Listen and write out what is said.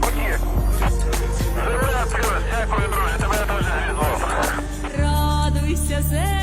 поки. Земля, дякую, друзі, тебе теж звізло. Радуйся, земля.